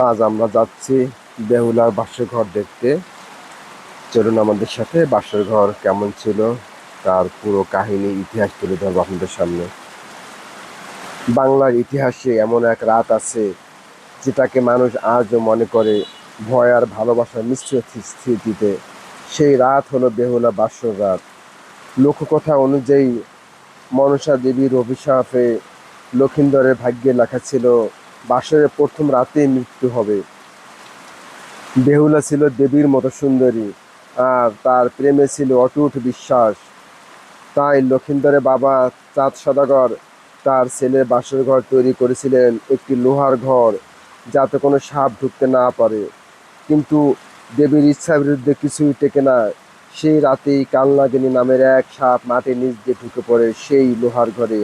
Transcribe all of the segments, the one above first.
আজ আমরা যাচ্ছি বেহুলার বাসর ঘর দেখতে। চলুন আমাদের সাথে বাসর ঘর কেমন ছিল, তার পুরো কাহিনী, ইতিহাস তুলে ধরবো আপনাদের সামনে। বাংলার ইতিহাসে এমন এক রাত আছে, যেটাকে মানুষ আজও মনে করে ভয় আর ভালোবাসার মিশ্র স্মৃতিতে সেই রাত হলো বেহুলা বাসর রাত। লোককথা অনুযায়ী মনসা দেবীর অভিশাপে লক্ষিন্দরের ভাগ্যে লেখা ছিল বাসরের প্রথম রাতেই মৃত্যু হবে। বেহুলা ছিল দেবীর মতো সুন্দরী, আর তার প্রেমে ছিল অটুট বিশ্বাস। তাই লক্ষিন্দরের বাবা চাঁদ সদাগর তার ছেলের বাসর ঘর তৈরি করেছিলেন একটি লোহার ঘর, যাতে কোনো সাপ ঢুকতে না পারে। কিন্তু দেবীর ইচ্ছার বিরুদ্ধে কিছুই টেকে না। সেই রাতেই কালনাগিনী নামের এক সাপ মাটির নিচ দিয়ে ঢুকে পড়ে সেই লোহার ঘরে।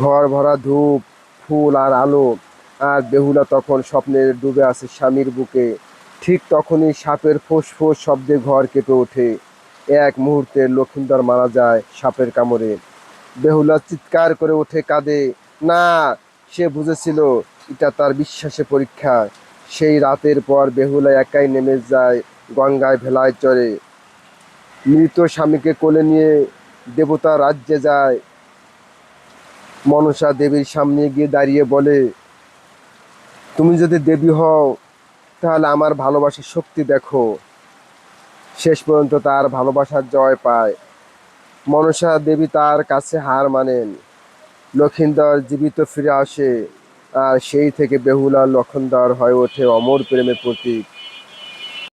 ঘর ভরা ধূপ, ফুল আর আলো আর বেহুলা তখন স্বপ্নের ডুবে আছে স্বামীর বুকে। ঠিক তখনই সাপের ফোঁস ফোঁস শব্দে ঘর কেঁপে ওঠে। এক মুহূর্তে লক্ষিন্দর মারা যায় সাপের কামড়ে। বেহুলা চিৎকার করে ওঠে কাঁদে, না, সে বুঝেছিল এটা তার বিশ্বাসে পরীক্ষা। সেই রাতের পর বেহুলা একাই নেমে যায় গঙ্গায় ভেলায় চড়ে। মৃত স্বামীকে কোলে নিয়ে দেবতা রাজ্যে যায়। মনসা দেবীর সামনে গিয়ে দাঁড়িয়ে বলে তুমি যদি দেবী হও, তাহলে আমার ভালোবাসার শক্তি দেখো। শেষ পর্যন্ত তার ভালোবাসার জয় পায়। মনসা দেবী তার কাছে হার মানেন। লক্ষিন্দর জীবিত ফিরে আসে, আর সেই থেকে বেহুলা লক্ষণদার হয়ে ওঠে অমর প্রেমের প্রতীক।